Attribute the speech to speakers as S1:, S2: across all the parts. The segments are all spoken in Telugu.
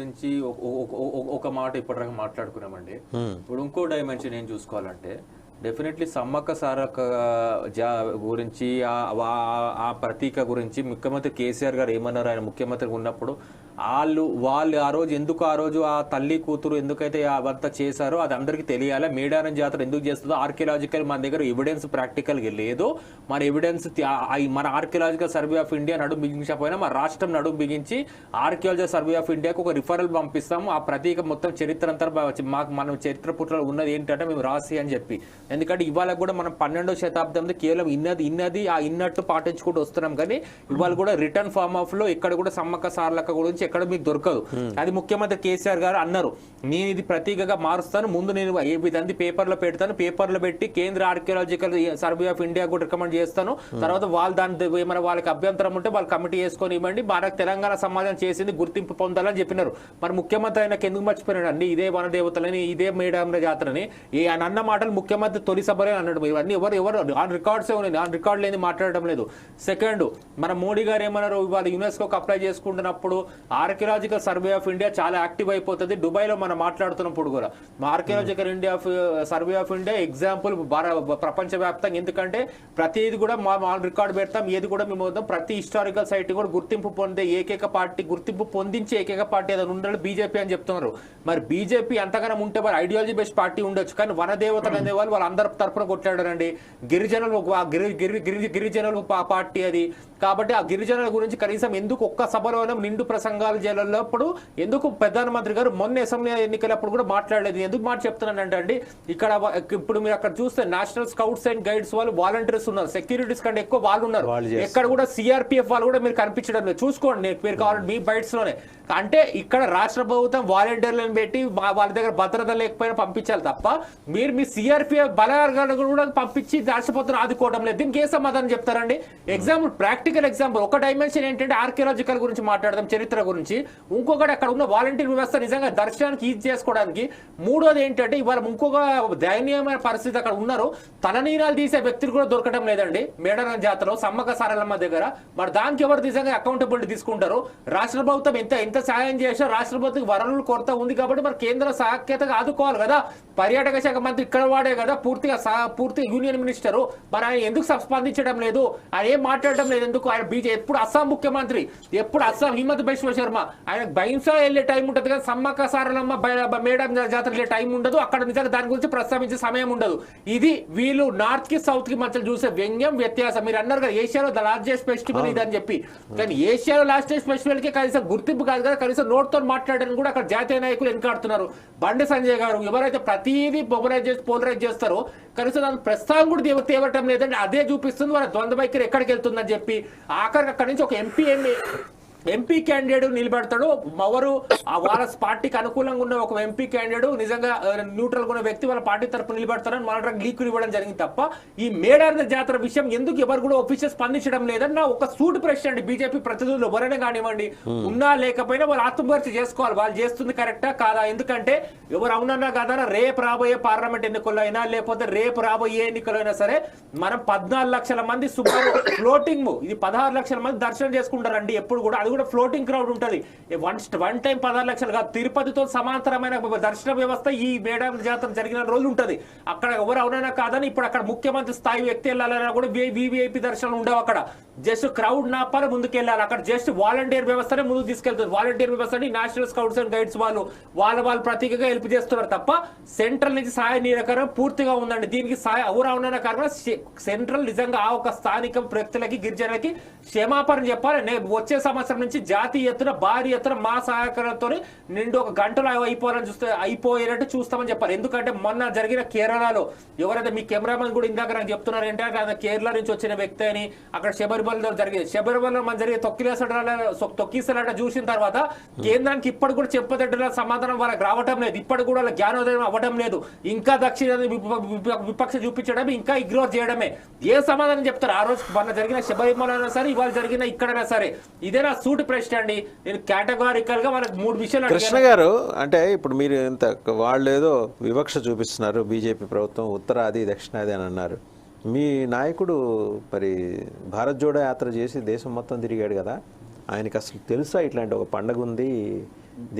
S1: గురించి ఒక- మాట ఇప్పటిదాకా మాట్లాడుకున్నామండి. ఇప్పుడు ఇంకో డైమెన్షన్ ఏం చూసుకోవాలంటే డెఫినెట్లీ సమ్మక్క సారక్క జా గురించి ఆ ప్రతీక గురించి ముఖ్యమంత్రి కేసీఆర్ గారు ఏమన్నారు ఆయన ముఖ్యమంత్రి ఉన్నప్పుడు వాళ్ళు వాళ్ళు ఆ రోజు ఎందుకు ఆ రోజు ఆ తల్లి కూతురు ఎందుకైతే అవంతా చేశారో అది అందరికీ తెలియాలి? మేడారం జాతర ఎందుకు చేస్తుందో? ఆర్కియలాజికల్ మన దగ్గర ఎవిడెన్స్ ప్రాక్టికల్గా లేదు. మన ఎవిడెన్స్ మన ఆర్కియలాజికల్ సర్వే ఆఫ్ ఇండియా నడుము బిగించకపోయినా మన రాష్ట్రం నడుము బిగించి ఆర్కియాలజీ సర్వే ఆఫ్ ఇండియాకు ఒక రిఫరల్ పంపిస్తాము. ఆ ప్రతీక మొత్తం చరిత్ర అంతా మాకు మనం చరిత్ర పుట్టలో ఉన్నది ఏంటంటే మేము రాసి అని చెప్పి. ఎందుకంటే ఇవాళ కూడా మనం పన్నెండో శతాబ్దంలో కేవలం ఇన్నది ఇన్నది ఆ ఇన్నట్టు పాటించుకుంటూ వస్తున్నాం కానీ ఇవాళ కూడా రిటర్న్ ఫార్మ్ ఆఫ్లో ఇక్కడ కూడా సమ్మక్క సార్లక్క గురించి ఎక్కడ మీకు దొరకదు. అది ముఖ్యమంత్రి కేసీఆర్ గారు అన్నారు. నేను ఇది ప్రతీకగా మారుస్తాను. ముందు నేను ఏ విధంగా పేపర్లో పెడతాను. పేపర్లో పెట్టి కేంద్ర ఆర్కియాలజికల్ సర్వే ఆఫ్ ఇండియా కూడా రికమెండ్ చేస్తాను. తర్వాత వాళ్ళు దాని ఏమైనా వాళ్ళకి అభ్యంతరం ఉంటే వాళ్ళు కమిటీ చేసుకొని ఇవ్వండి. మనకు తెలంగాణ సమాజం చేసింది గుర్తింపు పొందాలని చెప్పినారు. మరి ముఖ్యమంత్రి ఆయనకు ఎందుకు మర్చిపోయినాడు అండి ఇదే వనదేవతలని ఇదే మేడారం జాతరని ఈ ఆయన అన్న మాటలు ముఖ్యమంత్రి తొలి సభలే అన్నాడు. ఇవన్నీ ఎవరు ఎవరు ఆన్ రికార్డ్స్ ఉన్నాయి. ఆన్ రికార్డ్ లేని మాట్లాడడం లేదు. సెకండ్ మన మోడీ గారు ఏమన్నారు? ఇవాళ యునెస్కోకి అప్లై చేసుకుంటున్నప్పుడు ఆర్కియలాజికల్ సర్వే ఆఫ్ ఇండియా చాలా యాక్టివ్ అయిపోతుంది. దుబాయ్లో మనం మాట్లాడుతున్నప్పుడు కూడా archaeological India survey of India example ప్రపంచవ్యాప్తంగా. ఎందుకంటే ప్రతిది కూడా మా రికార్డ్ పెడతాం ఏది కూడా మేము వద్దాం. ప్రతి హిస్టారికల్ సైట్ కూడా గుర్తింపు పొందే ఏకైక పార్టీ గుర్తింపు పొందించే ఏకైక పార్టీ ఏదైనా ఉండాలి బీజేపీ అని చెప్తున్నారు. మరి బీజేపీ ఎంతగానో ఉంటే మరి ఐడియాలజీ బేస్డ్ పార్టీ ఉండొచ్చు. కానీ వనదేవతలు అనే వాళ్ళు వాళ్ళందరి తరఫున కొట్లాడారండి. గిరిజనులు గిరి గిరి గిరి గిరిజనులు పార్టీ అది. కాబట్టి ఆ గిరిజనుల గురించి కనీసం ఎందుకు ఒక్క సభలోనే నిండు ప్రసంగం ప్రసంగాలు చేయాలన్నప్పుడు ఎందుకు ప్రధానమంత్రి గారు మొన్న అసెంబ్లీ ఎన్నికలప్పుడు కూడా మాట్లాడలేదు? ఎందుకు మాట చెప్తున్నానంటే అండి ఇక్కడ ఇప్పుడు మీరు అక్కడ చూస్తే నేషనల్ స్కౌట్స్ అండ్ గైడ్స్ వాళ్ళు వాలంటీర్స్ ఉన్నారు. సెక్యూరిటీస్ కంటే ఎక్కువ వాళ్ళు ఉన్నారు. ఎక్కడ కూడా సిఆర్పిఎఫ్ వాళ్ళు కూడా మీరు కనిపించడం లేదు. చూసుకోండి నేను- మీరు కావాలంటే మీ బైట్స్లోనే అంటే ఇక్కడ రాష్ట్ర ప్రభుత్వం వాలంటీర్లను పెట్టి వాళ్ళ దగ్గర భద్రత లేకపోయినా పంపించాలి తప్ప మీరు మీ సిఆర్పిఎఫ్ బలగాలను కూడా పంపించి రాష్ట్ర ప్రభుత్వం ఆదుకోవడం లేదు. దీనికి ఏ సమాధానం చెప్తారండి? ఎగ్జాంపుల్ ప్రాక్టికల్ ఎగ్జాంపుల్ ఒక డైమెన్షన్ ఏంటంటే ఆర్కియలాజికల్ గురించి మాట్లాడదాం చరిత్ర గురించి ఇంకొకటి అక్కడ ఉన్న వాలంటీర్ వ్యవస్థ నిజంగా దర్శనానికి ఈజ్ చేసుకోవడానికి మూడోది ఏంటంటే ఇవాళ ఇంకొక దయనీయమైన పరిస్థితి అక్కడ ఉన్నారు. తన నీరాలు తీసే వ్యక్తులు కూడా దొరకడం లేదండి. మేడన జాతరలో సమ్మక సారలమ్మ దగ్గర. మరి దానికి ఎవరు నిజంగా అకౌంటబిలిటీ తీసుకుంటారు? రాష్ట్ర ప్రభుత్వం ఎంత ఎంత సాయం చేసినా రాష్ట్ర ప్రభుత్వం వనరులు కొరత ఉంది కాబట్టి మరి కేంద్ర సాఖ్యతగా ఆదుకోవాలి కదా. పర్యాటక శాఖ మంత్రి ఇక్కడ వాడే కదా పూర్తిగా పూర్తిగా యూనియన్ మినిస్టర్. మరి ఆయన ఎందుకు స్పందించడం లేదు? ఆయన ఏం మాట్లాడడం లేదు ఎందుకు? ఆయన బీజే ఎప్పుడు అస్సాం ముఖ్యమంత్రి ఎప్పుడు అస్సాం హిమత్ బిశ్వ శర్మ. ఆయన బైంసా వెళ్ళే టైం ఉంటుంది కదా సమ్మక్క సారలమ్మ మేడం జాతర టైం ఉండదు. అక్కడ నిజంగా దాని గురించి ప్రస్తావించే సమయం ఉండదు. ఇది వీళ్ళు నార్త్కి సౌత్కి మధ్య చూసే వ్యంగ్యం వ్యత్యాసం. మీరు అన్నారు కదా ఏషియాలో లార్జెస్ట్ ఫెస్టివల్ ఇది అని చెప్పి. కానీ ఏషియాలో లార్జెస్ట్ ఫెస్టివల్కి కనీసం గుర్తింపు కాదు కదా కనీసం నోట్తో మాట్లాడడానికి కూడా అక్కడ జాతీయ నాయకులు వెనకాడుతున్నారు. బండి సంజయ్ గారు ఎవరైతే ప్రతిదీ పొగరైజ్ చేసి పోలరైజ్ చేస్తారో కనీసం దాని ప్రస్తావన కూడా తేవ- తేవటం లేదంటే అదే చూపిస్తుంది. వాళ్ళ ద్వంద్వ వైఖరి ఎక్కడికి వెళ్తుందని చెప్పి. ఆఖరికి అక్కడి నుంచి ఒక ఎంపీ ఎంపీ క్యాండిడేట్ నిలబెడతాడు. ఎవరు ఆ వాళ్ళ పార్టీకి అనుకూలంగా ఉన్న ఒక ఎంపీ క్యాండిడేట్ నిజంగా న్యూట్రల్ ఉన్న వ్యక్తి వాళ్ళ పార్టీ తరపు నిలబెడతారని మన లీకులు ఇవ్వడం జరిగింది తప్ప ఈ మేడారం జాతర విషయం ఎందుకు ఎవరు కూడా ఒఫీషియల్ స్పందించడం లేదని నా ఒక సూట్ ప్రశ్న అండి. బీజేపీ ప్రతినిధులు ఎవరైనా కానివ్వండి ఉన్నా లేకపోయినా వాళ్ళు ఆత్మపరిచయం చేసుకోవాలి. వాళ్ళు చేస్తుంది కరెక్టా కాదా? ఎందుకంటే ఎవరు అవునన్నా కాదన్నా రేపు రాబోయే పార్లమెంట్ ఎన్నికల్లో అయినా లేకపోతే రేపు రాబోయే ఎన్నికలైనా సరే మనం పద్నాలుగు లక్షల మంది సుమారు ఫ్లోటింగ్ ఇది పదహారు లక్షల మంది దర్శనం చేసుకుంటారండి. ఎప్పుడు కూడా అది కూడా ఫ్లోటింగ్ క్రౌడ్ ఉంటుంది. వన్ వన్ టైం పదహారు లక్షలు కాదు తిరుపతితో సమాంతరమైన దర్శన వ్యవస్థ ఈ మేడం జాతర జరిగిన రోజులు ఉంటుంది. అక్కడ ఎవరు అవునైనా కాదని ఇప్పుడు అక్కడ ముఖ్యమంత్రి స్థాయి వ్యక్తి వెళ్ళాలన్నా కూడా వివిఐపి దర్శనం ఉండవు అక్కడ. జస్ట్ క్రౌడ్ నాపాలి ముందుకెళ్ళాలి. అక్కడ జస్ట్ వాలంటీర్ వ్యవస్థనే ముందుకు తీసుకెళ్తుంది. వాలంటీర్ వ్యవస్థని నేషనల్ స్కౌట్స్ అండ్ గైడ్స్ వాళ్ళు వాళ్ళ వాళ్ళు ప్రతీకగా హెల్ప్ చేస్తున్నారు తప్ప సెంట్రల్ నుంచి సహాయ నిరాకరణ పూర్తిగా ఉందండి. దీనికి సహాయ ఎవరు అవునైనా కారణం సెంట్రల్ నిజంగా ఆ ఒక స్థానిక వ్యక్తులకి గిరిజనులకి క్షమాపణ చెప్పాలి. వచ్చే సంవత్సరం నుంచి జాతీయ ఎత్తున భారీ ఎత్తున మా సహకారంతో నిండు ఒక గంటలో అయిపోవాలని చూస్తే అయిపోయేటట్టు చూస్తామని చెప్పాలి ఎందుకంటే మొన్న జరిగిన కేరళలో ఎవరైతే మీ కెమెరామెన్ కూడా ఇందాక నాకు చెప్తున్నారు ఏంటంటే ఆయన కేరళ నుంచి వచ్చిన వ్యక్తి అని అక్కడ శబరిమలలో జరిగింది. శబరిమలలో మన జరిగే తొక్కిలేసట తొక్కిసలాట చూసిన తర్వాత కేంద్రానికి ఇప్పటి కూడా చెప్పదట్టున సమాధానం వాళ్ళకి రావటం లేదు. ఇప్పటి కూడా వాళ్ళ జ్ఞానోదయం అవ్వడం లేదు. ఇంకా దక్షిణ విపక్ష చూపించడం ఇంకా ఇగ్నోర్ చేయడమే. ఏ సమాధానం చెప్తారు? ఆ రోజు మొన్న జరిగిన శబరిమల అయినా సరే ఇవాళ జరిగిన ఇక్కడైనా సరే. ఇదేనా సూటి ప్రశ్న అండి. నేను కేటగారికల్గా వాళ్ళకి మూడు విషయాలు
S2: కృష్ణ. గారు అంటే ఇప్పుడు మీరు ఇంత వాళ్ళు ఏదో వివక్ష చూపిస్తున్నారు బీజేపీ ప్రభుత్వం ఉత్తరాది దక్షిణాది అని అన్నారు. మీ నాయకుడు మరి భారత్ జోడో యాత్ర చేసి దేశం మొత్తం తిరిగాడు కదా. ఆయనకి అసలు తెలుసా ఇట్లాంటి ఒక పండగ ఉంది?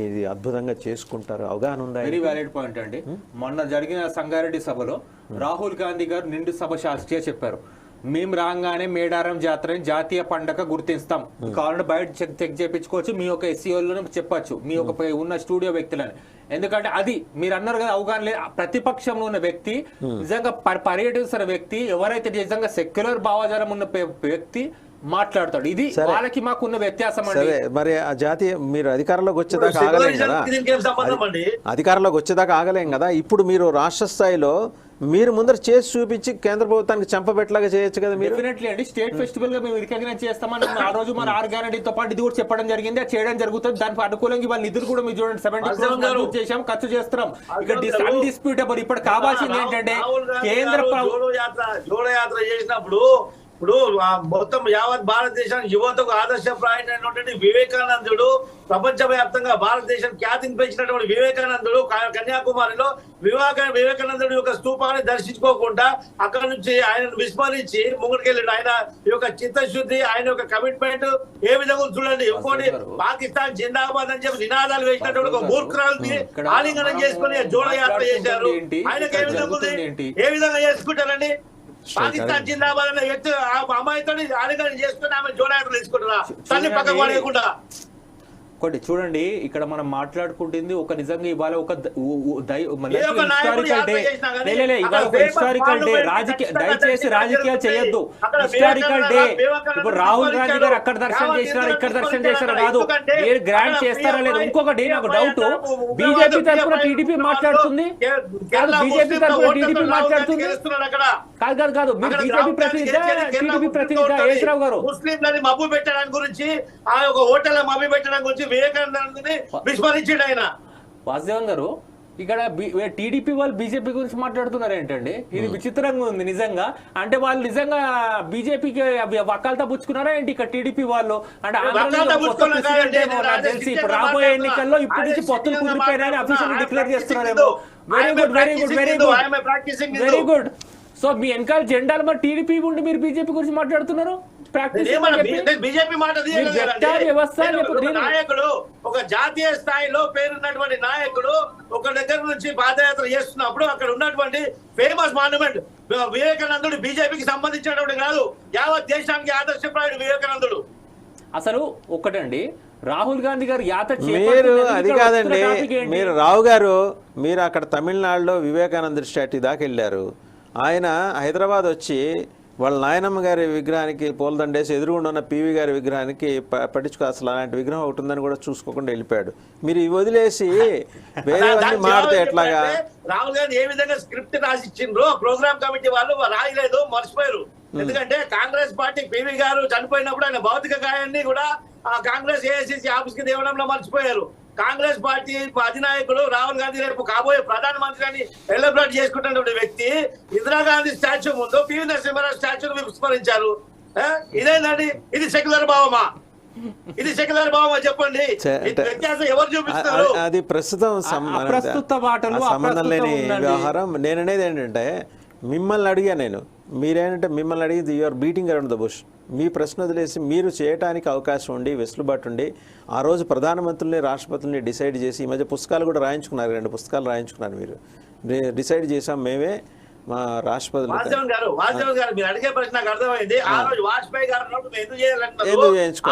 S2: ఇది అద్భుతంగా చేసుకుంటారు. అవగాహన ఉందా
S1: వెరీ వ్యాలిడ్ పాయింట్ అండి. మొన్న జరిగిన సంగారెడ్డి సభలో రాహుల్ గాంధీ గారు నిండు సభ శాస్త్రీయ చెప్పారు. మేము రాగానే మేడారం జాతరని జాతీయ పండగ గుర్తిస్తాం. కావాలంటే బయట చెక్ చెక్ చేయించుకోవచ్చు మీ యొక్క ఎస్సీఓలోనే చెప్పొచ్చు. మీ యొక్క పై ఉన్న స్టూడియో వ్యక్తులని. ఎందుకంటే అది మీరు అన్నారు కదా అవగాహన లేదు ఆ ప్రతిపక్షంలో ఉన్న వ్యక్తి నిజంగా పర్- పర్యటిస్తున్న వ్యక్తి ఎవరైతే నిజంగా సెక్యులర్ భావజాలం ఉన్న వ్యక్తి మాట్లాడతాడు. ఇది వాళ్ళకి మాకున్న వ్యత్యాసం
S2: సరే మరి ఆ జాతీయ మీరు అధికారంలోకి వచ్చేదాకా ఆగలేం కదా?
S3: దీనికి ఏం సంబంధం అండి?
S2: అధికారంలోకి వచ్చేదాకా ఆగలేం కదా? ఇప్పుడు మీరు రాష్ట్ర స్థాయిలో మీరు ముందర చేసి చూపించి కేంద్ర ప్రభుత్వానికి చెంపబెట్టలాగా చేయొచ్చు కదా మీరు?
S1: డెఫినెట్లీ అండి. స్టేట్ ఫెస్టివల్గా మేము రికగ్నైజ్ చేస్తామని ఆ రోజు మన ఆర్ గ్యారంటీతో పాటు ఇది కూడా చెప్పడం జరిగింది. అది చేయడం జరుగుతుంది. దానికి అనుకూలంగా వాళ్ళ నిధులు కూడా మీరు చూడండి. సెవెంటీ
S3: గారు.
S1: చేసాం ఖర్చు చేస్తున్నాం. ఇక్కడ. అన్డిస్ప్యూటబుల్ ఇప్పుడు కావాల్సింది ఏంటంటే కేంద్ర
S3: జోడో యాత్ర జోడో యాత్ర చేసినప్పుడు ఇప్పుడు మొత్తం యావత్ భారతదేశానికి యువతకు ఆదర్శప్రాయమైనటువంటి వివేకానందుడు ప్రపంచవ్యాప్తంగా భారతదేశం ఖ్యాతిని పెంచినటువంటి వివేకానందుడు కన్యాకుమారిలో వివేక వివేకానందుడు యొక్క స్తూపాన్ని దర్శించుకోకుండా అక్కడ నుంచి ఆయనను విస్మరించి ముంగడికెళ్ళాడు ఆయన యొక్క చిత్తశుద్ధి ఆయన యొక్క కమిట్మెంట్ ఏ విధంగా చూడండి. ఇంకోటి పాకిస్తాన్ జిందాబాద్ అని చెప్పి నినాదాలు వేసినటువంటి ఒక మూర్ఖురాలని ఆలింగనం చేసుకుని జోడ యాత్ర చేశారు? ఆయనకి ఏ విధంగా? ఏ విధంగా చేసుకుంటారండి? పాకిస్తాన్ జిందాబాద్ అనే వ్యక్తి ఆ అమ్మాయితో ఆలింగనం చేసుకుని ఆమె తీసుకుంటారా తల్లి పక్కకు పడేయకుండా
S1: ఒకటి చూడండి ఇక్కడ మనం మాట్లాడుకుంటుంది ఒక నిజంగా ఇవాళ ఒక హిస్టారికల్ డే. ఇవాళ ఒక హిస్టారికల్ డే. రాజకీయ దయచేసి రాజకీయాలు. చేయొద్దు. Historical day. ఇప్పుడు రాహుల్ గాంధీ గారు. అక్కడ దర్శనం చేసినారు? ఇక్కడ దర్శనం. చేశారు కాదు మీరు గ్రాంట్
S3: అక్కడ
S1: చేస్తారా లేదు? ఇంకొకటి నాకు డౌట్ బీజేపీ తరఫున టీడీపీ మాట్లాడుతుంది? కాదు బీజేపీ తరఫున టీడీపీ మాట్లాడుతుంది? కాదు కాదు కాదు. మీరు బీజేపీ ప్రతినిధి టీడీపీ ప్రతినిధి. యేసరావు గారు.
S3: ముస్లింలని మబ్బు పెట్టడానికి గురించి ఆ యొక్క ఓటర్ల మబ్బు పెట్టడం గురించి వివేకానందని విస్మరించాడు ఆయన.
S1: వాసుదేవన్ గారు ఇక్కడ టీడీపీ వాళ్ళు బీజేపీ గురించి మాట్లాడుతున్నారు ఏంటండి? ఇది విచిత్రంగా ఉంది నిజంగా. అంటే వాళ్ళు నిజంగా బీజేపీకి వకాలతా పుచ్చుకున్నారా ఏంటి ఇక్కడ టీడీపీ వాళ్ళు? అంటే తెలిసి ఇప్పుడు రాబోయే. ఎన్నికల్లో ఇప్పటి నుంచి పొత్తులు
S3: సిద్ధంగా
S1: కుదిరిపోయినాయని official. Declare
S3: I'm
S1: చేస్తున్నారేమో very good very good. Very good. Very good so మీ వెనకాల జెండాలు మరి టీడీపీ ఉండి మీరు బీజేపీ గురించి మాట్లాడుతున్నారు?
S3: నాయకుడు ఒక జాతీయ స్థాయిలో పేరున్నటువంటి నాయకుడు ఒక దగ్గర నుంచి పాదయాత్ర చేస్తున్నప్పుడు అక్కడ ఉన్నటువంటి ఫేమస్ మాన్యుమెంట్ వివేకానందుడు బీజేపీకి సంబంధించినటువంటి కాదు యావత్ దేశానికి ఆదర్శప్రాయుడు వివేకానందుడు.
S1: అసలు ఒకటండి రాహుల్ గాంధీ గారు యాత్ర
S2: మీరు అది కాదండి? మీరు రావు గారు మీరు అక్కడ తమిళనాడులో వివేకానంద స్టాట్యూ దాకా వెళ్ళారు. ఆయన హైదరాబాద్ వచ్చి వాళ్ళ నాయనమ్మ గారి విగ్రహానికి పూలదండేసి ఎదురుగుండా ఉన్న పివి గారి విగ్రహానికి పట్టించుకో అసలు అలాంటి విగ్రహం ఒకటి ఉందని కూడా చూసుకోకుండా వెళ్ళిపోయాడు. మీరు ఇవి వదిలేసి
S3: దానికి
S2: మాడితే ఎట్లాగా?
S3: రాహుల్ గాంధీ ఏ విధంగా స్క్రిప్ట్ రాసిచ్చిండ్రో ప్రోగ్రామ్ కమిటీ వాళ్ళు రాయలేదు మర్చిపోయారు. ఎందుకంటే కాంగ్రెస్ పార్టీ పివి గారు చనిపోయినప్పుడు ఆయన భౌతిక గాయాన్ని కూడా ఆ కాంగ్రెస్ ఏఐసిసి ఆఫీస్కి తేవడంలో మర్చిపోయారు. కాంగ్రెస్ పార్టీ అధినాయకుడు రాహుల్ గాంధీ రేపు కాబోయే ప్రధానమంత్రి అని ఎలబ్రేట్ చేసుకుంటున్న వ్యక్తి ఇందిరాగాంధీ స్టాచ్యూ ముందు పివి నరసింహారావు స్టాచ్యూను విస్మరించారు? ఇదేంటండి ఇది సెక్యులర్ భావమా? ఇది సెక్యులర్ భావమా చెప్పండి? వ్యత్యాసం ఎవరు చూపిస్తున్నారు?
S2: అది- ప్రస్తుతం సంబంధం లేని. వ్యవహారం. నేను అనేది ఏంటంటే మిమ్మల్ని అడిగా నేను. మీరేంటంటే మిమ్మల్ని అడిగి you're beating around the bush మీ ప్రశ్న వదిలేసి మీరు చేయటానికి అవకాశం ఉండి వెసులుబాటు ఉండి ఆ రోజు ప్రధానమంత్రుల్ని రాష్ట్రపతుల్ని డిసైడ్ చేసి ఈ మధ్య పుస్తకాలు కూడా రాయించుకున్నారు రెండు పుస్తకాలు రాయించుకున్నారు మీరు. డిసైడ్ చేసాం మేమే మా రాష్ట్రపతులు
S3: వాస్తవం గారు వాస్తవం గారు మీరు అడిగే ప్రశ్న నాకు అర్థమైంది. ఆ. రోజు వాజ్పేయి గారు ఉన్నప్పుడు ఎందుకు చేయాలంటున్నారు?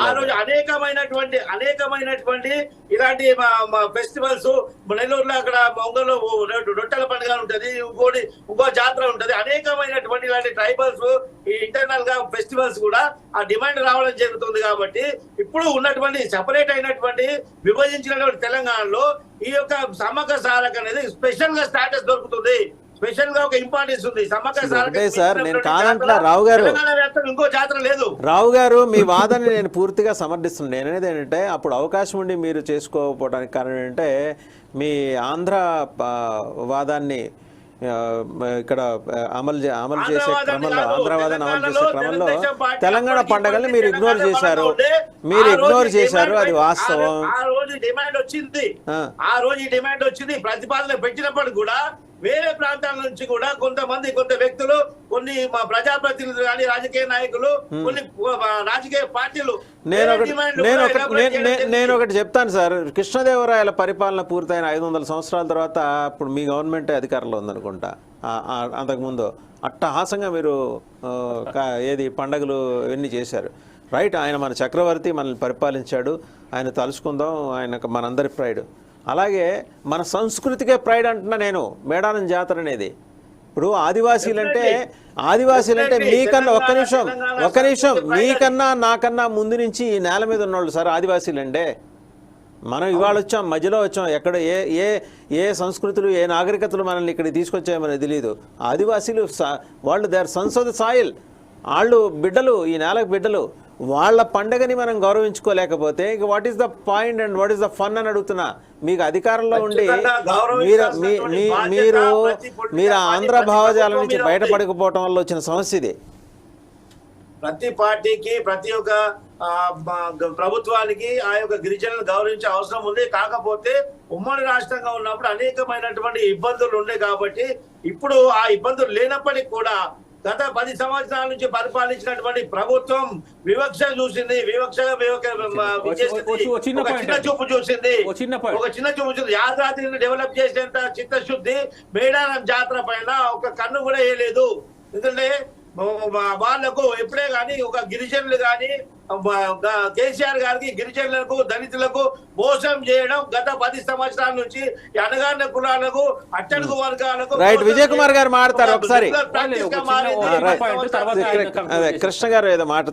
S3: ఆ రోజు అనేకమైనటువంటి అనేకమైనటువంటి ఇలాంటి ఫెస్టివల్స్ నెల్లూరులో అక్కడ ఒంగోలు రొట్టెల పండుగ ఉంటది ఇంకోటి ఇంకో జాతర ఉంటది. అనేకమైనటువంటి ఇలాంటి ట్రైబల్స్ ఈ ఇంటర్నల్గా ఫెస్టివల్స్ కూడా ఆ డిమాండ్ రావడం జరుగుతుంది కాబట్టి ఇప్పుడు ఉన్నటువంటి సెపరేట్ అయినటువంటి విభజించినటువంటి తెలంగాణలో ఈ యొక్క సమ్మక్క సారక్ అనేది స్పెషల్గా స్టాటస్ దొరుకుతుంది. స్పెషల్గా ఒక ఇంపార్టెన్స్ ఉంది. సమ్మక్క సారక్క
S2: ఒకటే సార్, నేను కాదంట్లా, రావు గారు.
S3: తెలంగాణ వ్యాప్తంగా ఇంకో జాతర లేదు.
S2: రావు గారు మీ వాదనని నేను పూర్తిగా సమర్థిస్తున్నాను నేను అనేది ఏంటంటే అప్పుడు అవకాశం ఉండి మీరు చేసుకోకపోవడానికి కారణం ఏంటంటే మీ ఆంధ్ర వాదాన్ని ఇక్కడ అమలు చే- అమలు చేసే క్రమంలో ఆంధ్రవాదాన్ని అమలు చేసే క్రమంలో తెలంగాణ పండగల్ని మీరు ఇగ్నోర్ చేశారు. మీరు ఇగ్నోర్ చేశారు అది వాస్తవం.
S3: ఆ రోజు డిమాండ్ వచ్చింది.
S2: ఆ.
S3: రోజు డిమాండ్ వచ్చింది. ప్రతిపాదన పెట్టినప్పుడు కూడా వేరే ప్రాంతాల నుంచి కూడా కొంతమంది కొంత వ్యక్తులు కొన్ని మా ప్రజాప్రతినిధులు కానీ రాజకీయ నాయకులు కొన్ని రాజకీయ పార్టీలు
S2: నేను ఒకటి చెప్తాను సార్. కృష్ణదేవరాయల పరిపాలన పూర్తయిన ఐదు వందల సంవత్సరాల తర్వాత ఇప్పుడు మీ గవర్నమెంట్ అధికారంలో ఉందనుకుంటా. అంతకుముందు అట్టహాసంగా మీరు ఏది పండగలు ఇవన్నీ చేశారు? రైట్ ఆయన మన చక్రవర్తి మనల్ని పరిపాలించాడు. ఆయన తలుచుకుందాం ఆయన మనందరి ప్రైడ్. అలాగే మన సంస్కృతికే ప్రైడ్ అంటున్నా నేను మేడానం జాతర అనేది. ఇప్పుడు ఆదివాసీలంటే ఆదివాసీలంటే. మీకన్నా ఒక్క నిమిషం ఒక్క నిమిషం మీకన్నా నాకన్నా ముందు నుంచి ఈ నేల మీద ఉన్నోళ్ళు సార్ ఆదివాసీలండే మనం ఇవాళ వచ్చాం మధ్యలో వచ్చాం ఎక్కడ ఏ ఏ ఏ సంస్కృతులు ఏ నాగరికతలు మనల్ని ఇక్కడికి తీసుకొచ్చాయో మనకు తెలియదు ఆదివాసీలు సా- వాళ్ళు దేర్ సంసద సాయిల్. వాళ్ళు బిడ్డలు ఈ నేలకు బిడ్డలు వాళ్ళ పండగని మనం గౌరవించుకోలేకపోతే ఇక what is the point and what is the fun అని అడుగుతున్నా మీకు అధికారంలో ఉండి మీరు మీరు మీరు ఆంధ్ర భావజాలం నుంచి. బయటపడకపోవటం వల్ల వచ్చిన సమస్య ఇది
S3: ప్రతి పార్టీకి ప్రతి ఒక్క ప్రభుత్వానికి ఆ యొక్క గిరిజనులను గౌరవించే అవసరం ఉంది కాకపోతే ఉమ్మడి రాష్ట్రంగా ఉన్నప్పుడు అనేకమైనటువంటి ఇబ్బందులు ఉన్నాయి కాబట్టి ఇప్పుడు ఆ ఇబ్బందులు లేనప్పటికీ కూడా గత పది సంవత్సరాల నుంచి పరిపాలించినటువంటి ప్రభుత్వం వివక్ష చూసింది వివక్షగా వివక్ష
S1: చిన్న.
S3: చూపు చూసింది.
S1: ఒక చిన్న
S3: చూపు చూసింది. యాదాద్రిని డెవలప్ చేసేంత చిత్తశుద్ధి మేడారం జాతర పైన ఒక కన్ను కూడా వేయలేదు. ఎందుకంటే వాళ్ళకు ఎప్పుడే గాని ఒక గిరిజనులు గాని కేసీఆర్ గారికి గిరిజనులకు దళితులకు మోసం చేయడం గత పది సంవత్సరాల నుంచి ఈ అణగారిన కులాలకు అట్టడుగు వర్గాలకు మోసం
S2: విజయ్ కుమార్ గారు మాట్లాడతారు
S3: ఒక
S2: ఒకసారి. కృష్ణ గారు ఏదో మాట